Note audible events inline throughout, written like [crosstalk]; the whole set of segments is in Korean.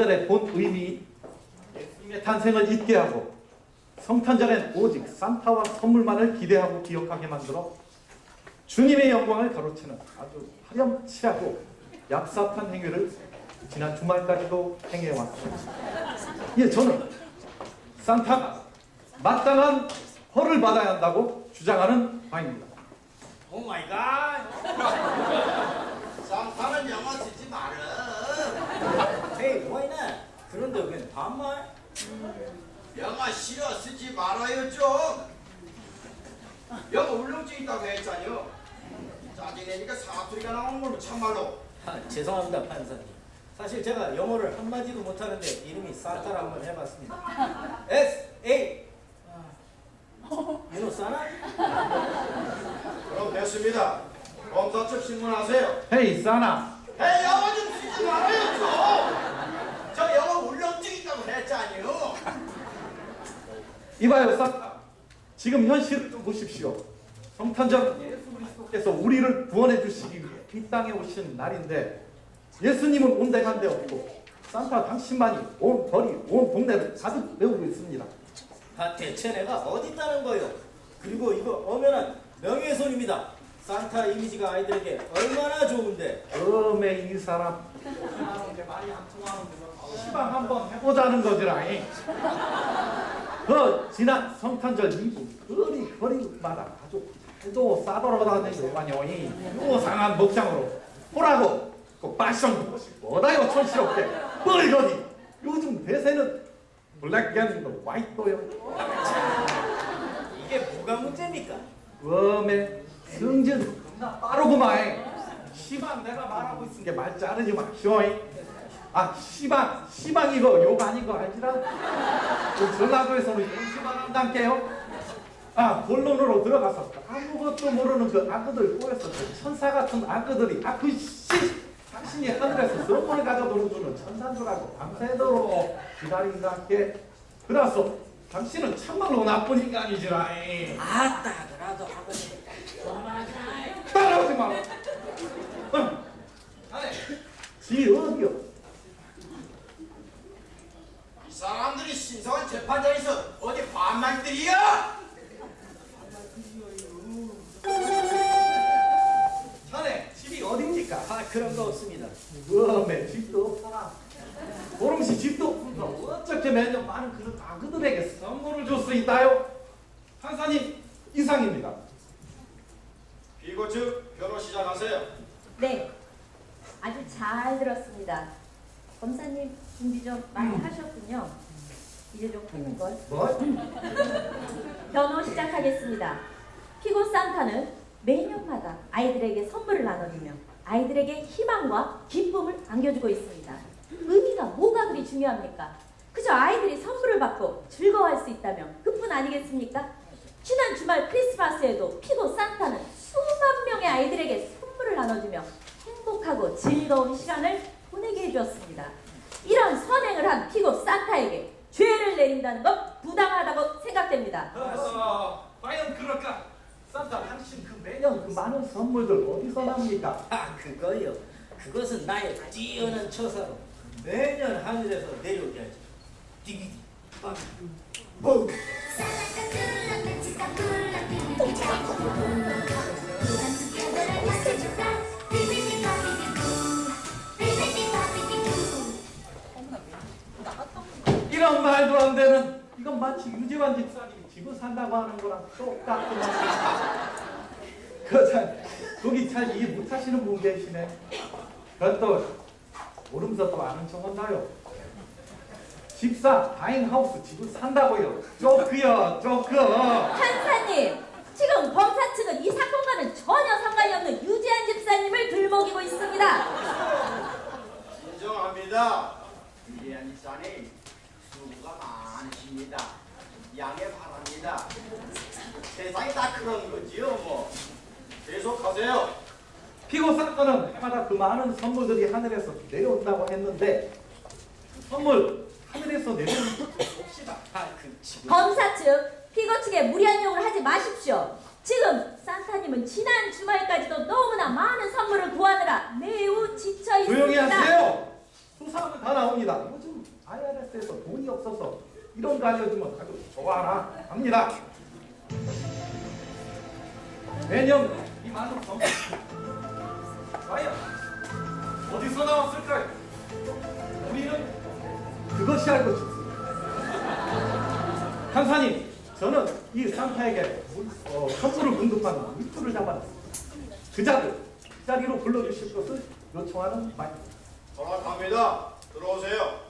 성탄절의 본 의미 예수님의 탄생을 잊게 하고 성탄절엔 오직 산타와 선물만을 기대하고 기억하게 만들어 주님의 영광을 가로채는 아주 파렴치하고 얍삽한 행위를 지난 주말까지도 행해왔습니다. 예, 저는 산타가 마땅한 벌을 받아야 한다고 주장하는 바입니다. 오 마이 갓. 쌍파는 영어 쓰지 마라. 헤이 와이나. 그런데 웬 반말? 영어 싫어 쓰지 말아요 좀. 영어 울렁증 있다고 했잖요. 짜증내니까 사투리가 나오는 걸로 참말로. 아, 죄송합니다 판사님. 사실 제가 영어를 한 마디도 못하는데 이름이 산타라 한번 해봤습니다. S A. 유노 사나? 그럼 됐습니다. 검사 측 신문하세요. 헤이 사나 에이 영어 좀 쓰지 말아요 좀. 저 영어 울렁증 있다고 했잖요. 이봐요 산타 지금 현실을 좀 보십시오 성탄절 예수 그리스도께서 우리를 구원해 주시기 위해 이 땅에 오신 날인데 예수님은 온데간데 없고 산타 당신만이 온 거리 온 동네를 가득 메우고 있습니다 아, 대체 내가 어디 있다는 거요? 그리고 이거 엄연한 명예훼손입니다. 산타 이미지가 아이들에게 얼마나 좋은데. 음에 이 사람 이게 말이 안 통하는구나 시방 한번 해보자는 거지라잉 그 지난 성탄절 이후 거리 거리마다 아주 잘도 싸돌아 다니는 요만요이 요상한 먹장으로 호라고 그 빠션 뭐다요 촌스럽게 뻘거니 요즘 대세는 블랙 앤 화이트요 이게 뭐가 문제입니까? 웜에 승진. 겁나 빠르구만 시방 내가 말하고 있은 게 말 자르지 마쇼잉. 아 시방 시방 이거 욕거 알지라? 그 전라도에서는 욕 시방 한단께요. 아 본론으로 들어가서 아무것도 모르는 그 아그들 꼬여서 그 천사 같은 아그들이 아그 씨! 당신이 하늘에서 선물을 가져오는 줄 알고 밤새도록 기다린다께. 그래서 당신은 참말로 나쁜 인간이지라잉. 아따 그라도 아버지 따라오지 마라. 지 어디요? 이 사람들이 신성한 재판장에서 어디 반말들이야? 자네 집이 어딥니까? 아 그런 거 없습니다. 웜에 집도 없잖아. 보름씨 집도 없고 어떻게 매년 많은 그런 아그들에게 선물을 줄 수 있다요? 판사님 이상입니다. 피고 측 변호 시작하세요. 네, 아주 잘 들었습니다. 검사님 준비 좀 많이 음. 하셨군요. 이제 좀 하는 걸. 뭐? 변호 시작하겠습니다. 피고 산타는 매년마다 아이들에게 선물을 나눠주며 아이들에게 희망과 기쁨을 안겨주고 있습니다. 의미가 뭐가 그리 중요합니까? 그저 아이들이 선물을 받고 즐거워할 수 있다면 그뿐 아니겠습니까? 지난 주말 크리스마스에도 피고 산타는 수만 명의 아이들에게 선물을 나눠주며 행복하고 즐거운 시간을 보내게 해주었습니다. 이런 선행을 한 피고 산타에게 죄를 내린다는 건 부당하다고 생각됩니다. 어, 과연 그럴까? 산타 당신 그 매년 그 많은 선물들 어디서 납니까? 아 그거요. 그것은 나의 뛰어난 처사로 매년 하늘에서 내려오게 하죠. 디기디 빵. 뭐? 이 런 말도 안 되는 이건 마치 유재환 집사님이 집을 산다고 하는 거랑 똑같구만. 그참 거기 잘 이해 못하시는 분 계시네. 그것도 모르면서 또 아는 척 한다요. 집사 다잉하우스 집을 산다고요. 조크요 조크. 판사님, 지금 검사 측은 이 사건과는 전혀 상관이 없는 유재한 집사님을 들먹이고 있습니다. 인정합니다. 이해한 입사님 수고가 많으십니다. 양해 바랍니다. 세상이 다 그런 거지요 뭐. 계속하세요. 피고 사건은 해마다 그 많은 선물들이 하늘에서 내려온다고 했는데 그 선물 하늘에서 내려오는 거 봅시다. 아 그 지금 검사 측, 피고 측에 무리한 욕을 하지 마십시오. 지금 산타님은 지난 주말까지도 너무나 많은 선물을 구하느라 매우 지쳐 있습니다. 조용히 하세요. 수사하면 다 나옵니다. 요즘 IRS에서 돈이 없어서 이런 거 알려주면 아주 좋아라 합니다. 매년 이 많은 선물 과연 어디서 나왔을까요? 우리는 그것이 알고 싶습니다. 판사님, 저는 이 산타에게 어, 선물을 공급하는 위투를 잡아놨습니다. 그 자를 이 자리로 불러주실 것을 요청하는 바입니다. 허락합니다. 들어오세요.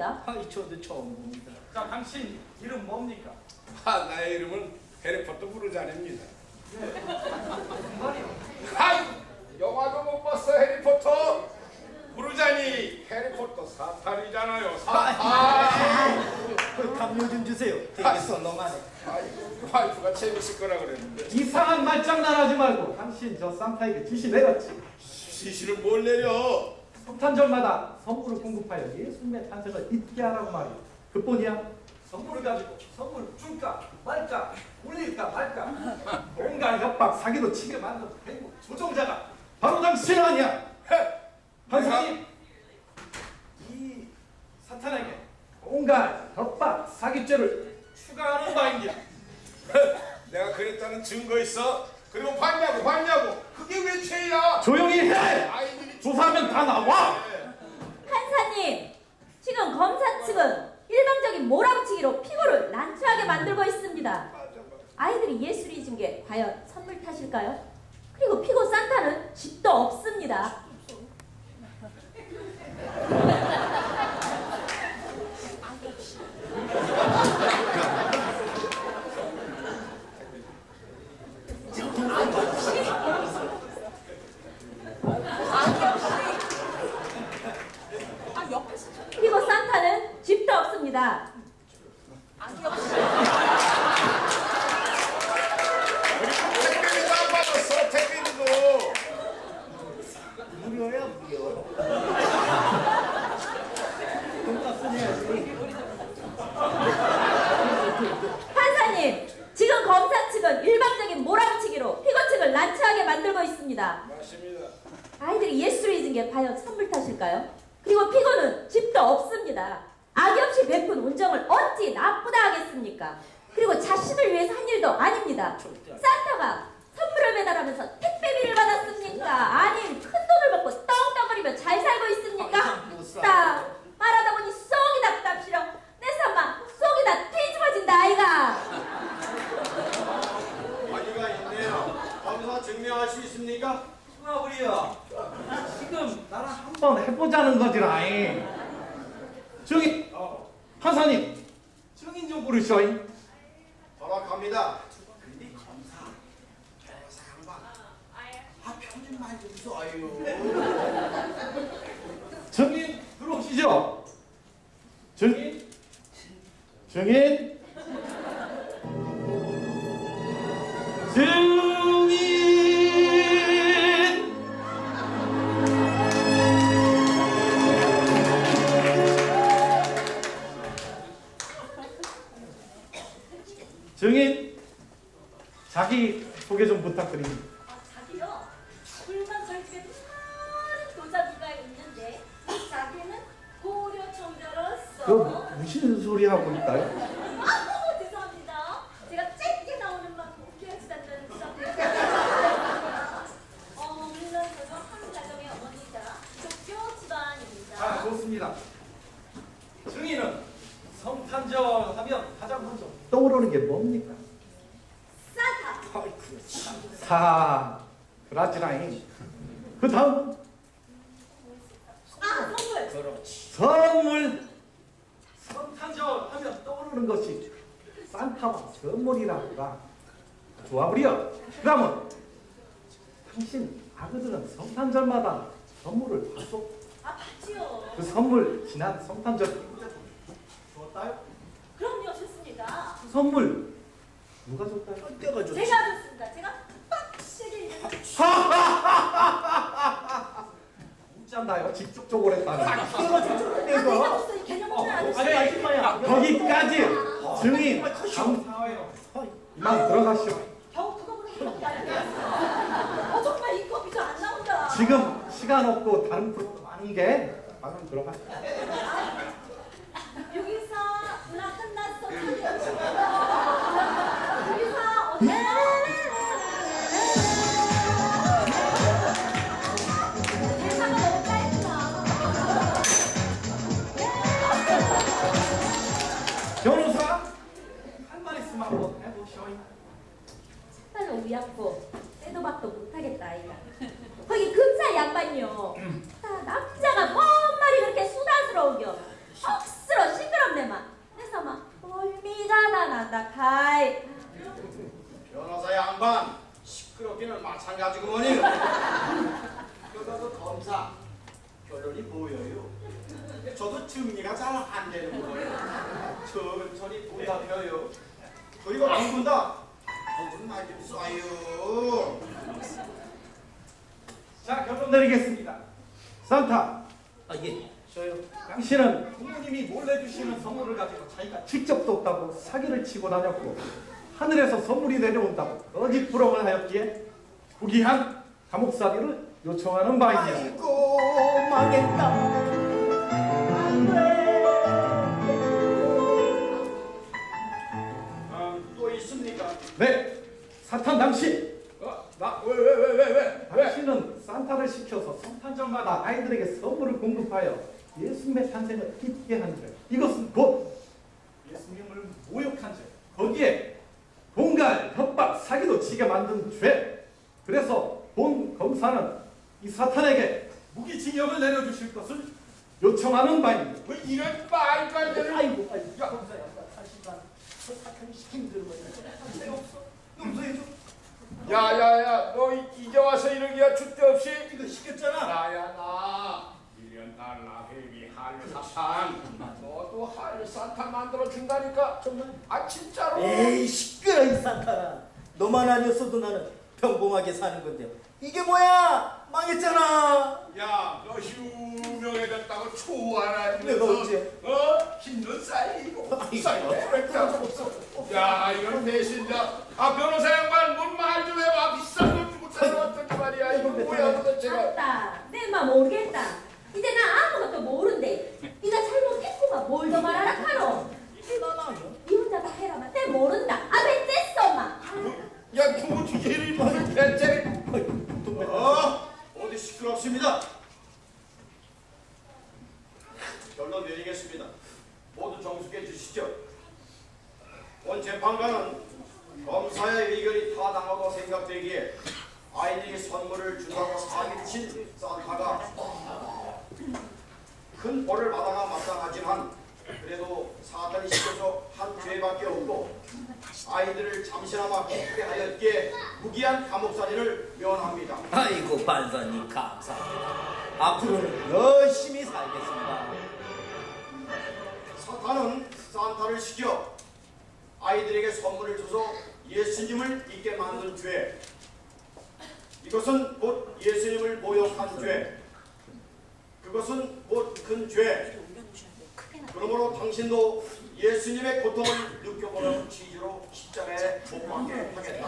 난 모릅니다. 아이 저도 처음 봅니다. 자 당신 이름 뭡니까? 아, 나의 이름은 해리포터 부르자입니다. 무슨 말이요? 아이, 영화도 못 봤어 해리포터. 부르자니 해리포터 사탄이잖아요. 사탄. 그 담요 좀 주세요. 되게 썰렁하네. 아이고, 와이프가 재밌을 거라 그랬는데. 이상한 말장난 하지 말고 당신 저 산타에게 지시 내렸지 시시를 뭘 내려? 성탄절마다 선물을 공급하여 예수님의 탄생을 잊게 하라고 말이야 그뿐이야? 선물을 가지고 선물 줄까 말까 올릴까 말까. 온갖 협박 사기로 치게 만든 대구 조종자가 바로 당신 아니야 판사님! 이 사탄에게 온갖 협박 사기죄를 추가하는 바입니다 내가 그랬다는 증거 있어? 그리고 봤냐고 봤냐고? 그게 왜 죄야? 조용히 해! 아이들이 조사하면 다 나와 판사님, 지금 검사 측은 일방적인 몰아붙이기로 피고를 난처하게 만들고 있습니다. 아이들이 예술을 잊은 게 과연 선물 탓일까요? 그리고 피고 산타는 집도 없습니다. [laughs] 피고 산타는 집도 없습니다. 택배비도 안 받았어 택배비도. 무료야 무료. 돈값은 해야지. 판사님, 지금 검사 측은 일방적인 몰아붙이기로 피고 측을 난처하게 만들고 있습니다. 맞습니다. 아이들이 예술을 잊은 게 과연 선물 탓일까요? 그리고 피고는 집도 없습니다. 악의 없이 베푼 온정을 어찌 나쁘다 하겠습니까? 그리고 자신을 위해서 한 일도 아닙니다. 산타가 선물을 배달하면서 택배비를 받았습니까? 아님 큰 돈을 먹고 떵떵거리며 잘 살고 있습니까? 아, 딱 말하다 보니 속이 답답시려 내 삼마 속이 다 뒤집어진다 아이가 아이가 있네요. 검사 증명할 수 있습니까? 수마부리요. 아, 지금 나랑 한번 해보자는 거지 라잉. 자기 소개 좀 부탁드립니다. 아, 자기요? 불만 저희 집에 많은 도자기가 있는데 이 자기는 고려 청자로서 그 무슨 소리 하고 있다요? 아, 죄송합니다. 제가 짧게 나오는 만큼 웃겨주다는 수업을 어, 물론 저도 한 가정의 어머니이자 족교 집안입니다. 아 좋습니다. 증인은 성탄절 하면 가장 먼저 떠오르는 게 뭡니까? 사 그라지라잉. 그 다음 아, 선물! 그렇지. 선물. 성탄절 하면 떠오르는 것이 산타와 선물이라고가 좋아버려. 그러면 당신 아그들은 성탄절마다 선물을 받소. 아, 봤지요. 그 선물 지난 성탄절 줬다요? 그럼요, 좋습니다. 그 선물 누가 줬다요? 제가 좋습니다. 제가 [laughs] 웃잔다요. 직접적으로 했다는. 아, 제가 줬어. 이 개념 없는 아저씨. 아니, 아줌마야. 거기까지 증인 감사해요. 이만 들어가시오. 겨우 그거 보는 게 너무 얇게 어, 정말 이 커피도 안 나온다. 지금 시간 없고 다른 프로도 많은 게 방금 들어가시오. 여기서 나 끝났어. 저요. 당신은 부모님이 몰래 주시는 선물을 가지고 자기가 직접 뒀다고 사기를 치고 다녔고 하늘에서 선물이 내려온다고 거짓 부렁을 하였기에 부기한 감옥살이를 요청하는 바입니다. 아이고 망했다. 아, 또 있습니까? 네, 사탄 당신. 어? 나왜 왜왜 왜 왜? 왜? 당신은 산타를 시켜서 성탄절마다 아이들에게 선물을 공급하여 예수님의 탄생을 잊게 한 죄. 이것은 곧 예수님을 모욕한 죄. 거기에 공갈, 협박, 사기도 치게 만든 죄. 그래서 본 검사는 이 사탄에게 무기징역을 내려주실 것을 요청하는 바입니다. 왜 이런 되는 아이고, 아이고, 야, 검사야, 사실상 그 사탄이 시킨 대로 해. 없어. 용서해줘. 야야야 너 이- 이제 와서 이러기야 줏대 없이 이거 시켰잖아. 나야 나 1년 달러 회비 한류 사탕 너도 사탕 만들어 준다니까 정말 아 진짜로 에이 시끄러 이 산타라. 너만 아니었어도 나는 평범하게 사는 건데 이게 뭐야? 망했잖아. 야 너 유명해졌다고 초안하면서 내가 언제? 어? 흰눈 쌓이고 쌓이고 야 이건 배신자 아 변호사 양반 뭔말좀 해봐 비싼 돈 주고 찾아왔더니 말이야 이거 뭐야 도대체가 아따, 내맘 모르겠다. 이제 나 아무것도 모른대. 네가 잘못했구만 뭘 더 말하라 아니야. 이 혼자 다 해라마. 내 모른다. 아베 떼써 마. 야 누구 얘를 많이 대체 어, 어디 시끄럽습니다. 결론 내리겠습니다. 모두 정숙해 주시죠. 본 재판관은 검사의 의견이 타당하고 생각되기에 아이들에게 선물을 준다고 사기를 친 산타가 큰 벌을 받아가 마땅하지만 그래도 사탄이 시켜서 한 죄밖에 없고 아이들을 잠시나마 기쁘게 하였기에 무기한 감옥살이를 면합니다. 아이고 반사님 감사합니다. 앞으로는 열심히 살겠습니다. 사탄은 산타를 시켜 아이들에게 선물을 줘서 예수님을 잊게 만든 죄. 이것은 곧 예수님을 모욕한 죄. 그것은 곧 큰 죄. 그러므로 당신도 예수님의 고통을 느껴보는 취지로 십자가에 못 박게 하겠다.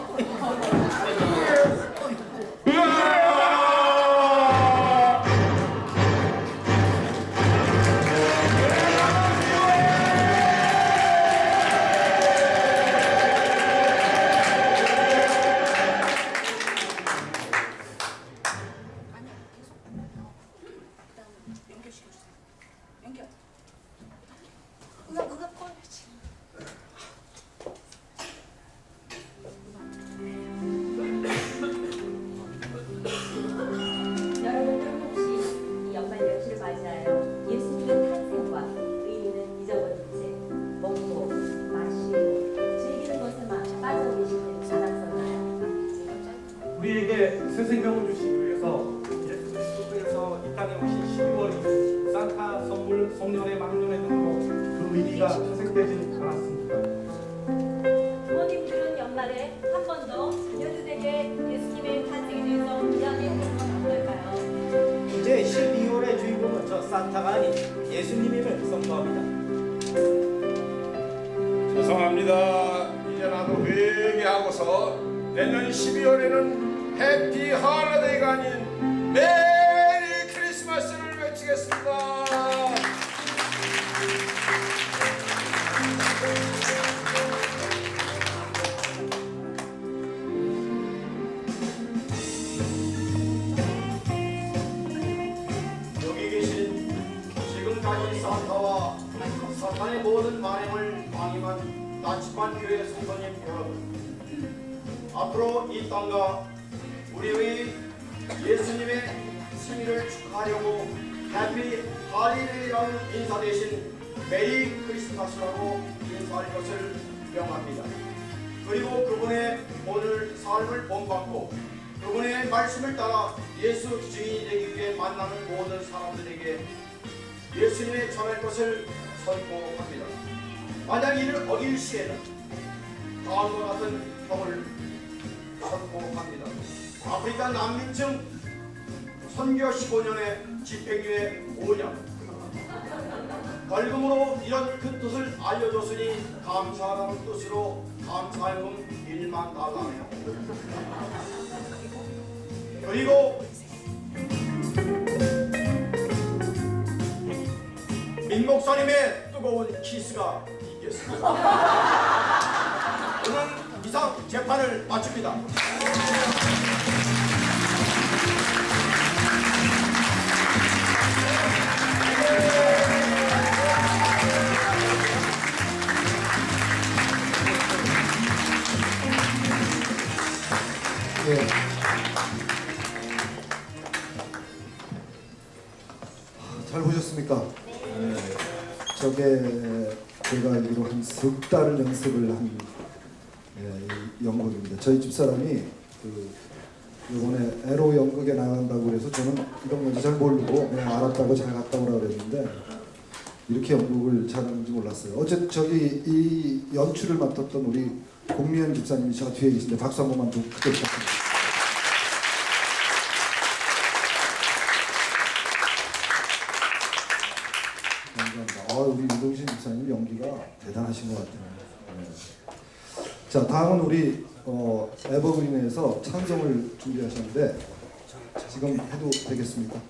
이 땅과 우리의 예수님의 생일을 축하하려고 해피 할리데이라는 인사 대신 메리 크리스마스라고 인사할 것을 명합니다. 그리고 그분의 오늘 삶을 본받고 그분의 말씀을 따라 예수 증인이 되기 위해 만나는 모든 사람들에게 예수님의 전할 것을 선포합니다. 만약 이를 어길 시에는 다음과 같은 형을 선포합니다. 아프리카 난민증 선교 15년에 집행유예 5년 벌금으로 이런 큰 뜻을 알려줬으니 감사하다는 뜻으로 감사현금 1만 달러네요. 그리고 민 목사님의 뜨거운 키스가 있겠습니다. 이상 재판을 마칩니다. 예. 잘 보셨습니까? 네. 저게 제가 알기로 한 석 달을 연습을 한 연극입니다. 저희 집사람이 그 이번에 에로 연극에 나간다고 그래서 저는 이런 건지 잘 모르고 그냥 알았다고 잘 갔다 오라 그랬는데 이렇게 연극을 잘하는지 몰랐어요. 어쨌든 저기 이 연출을 맡았던 우리 공미연 집사님이 저 뒤에 계신데 박수 한 번만 좀 크게 부탁드립니다. 감사합니다. 아, 우리 유동신 집사님 연기가 대단하신 것 같아요. 네. 자, 다음은 우리 어, 에버그린에서 찬송을 준비하셨는데 지금 해도 되겠습니까?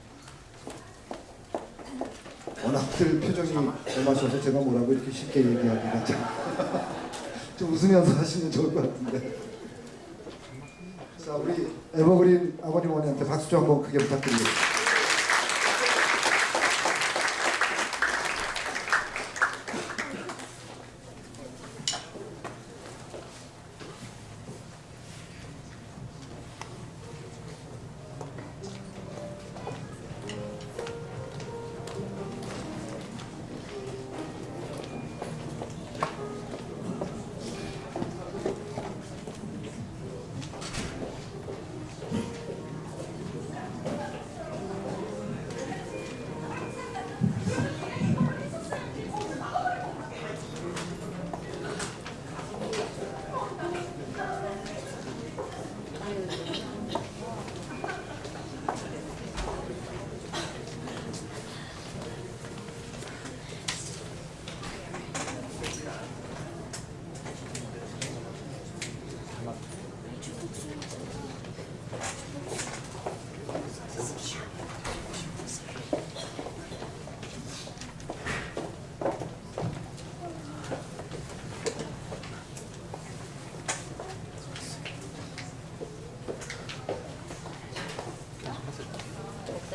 워낙들 표정이 엄하셔서 제가 뭐라고 이렇게 쉽게 얘기하기가 참, [laughs] 좀 웃으면서 하시면 좋을 것 같은데. 자, 우리 에버그린 아버님 어머니한테 박수 좀 한번 크게 부탁드리겠습니다.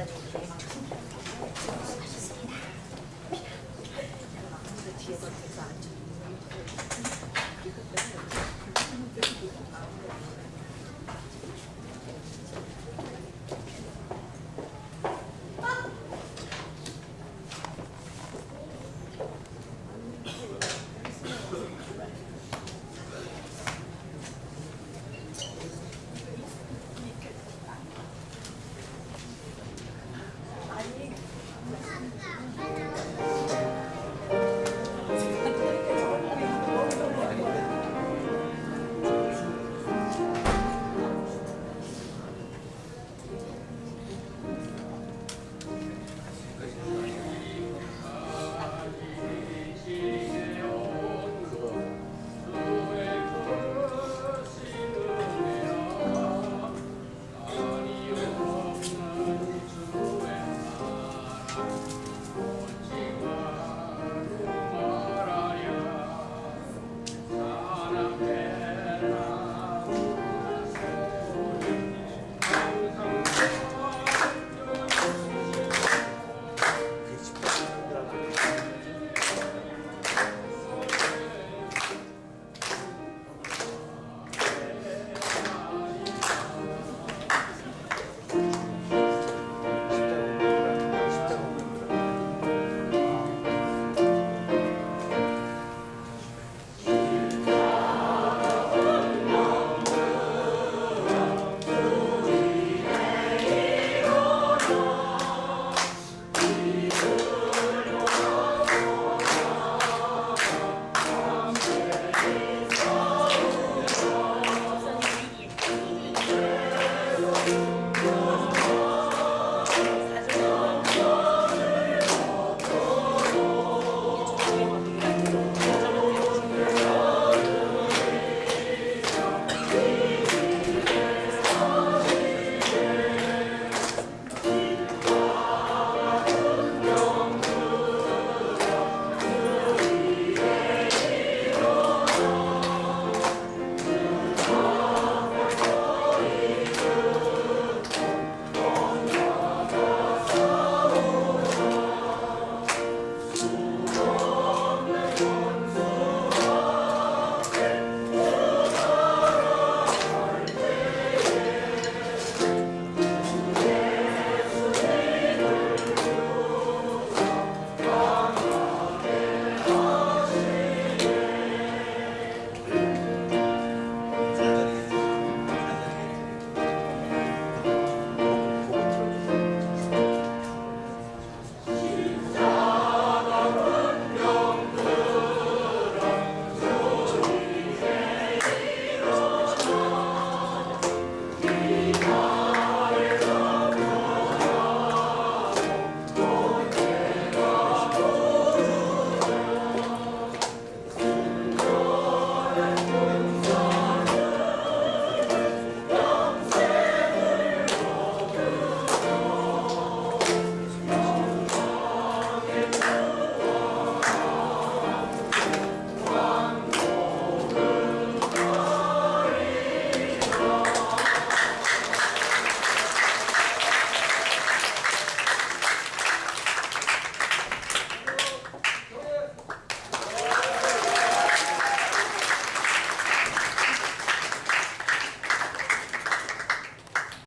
있다는데 뒤에 걸 계속 앉아 그리고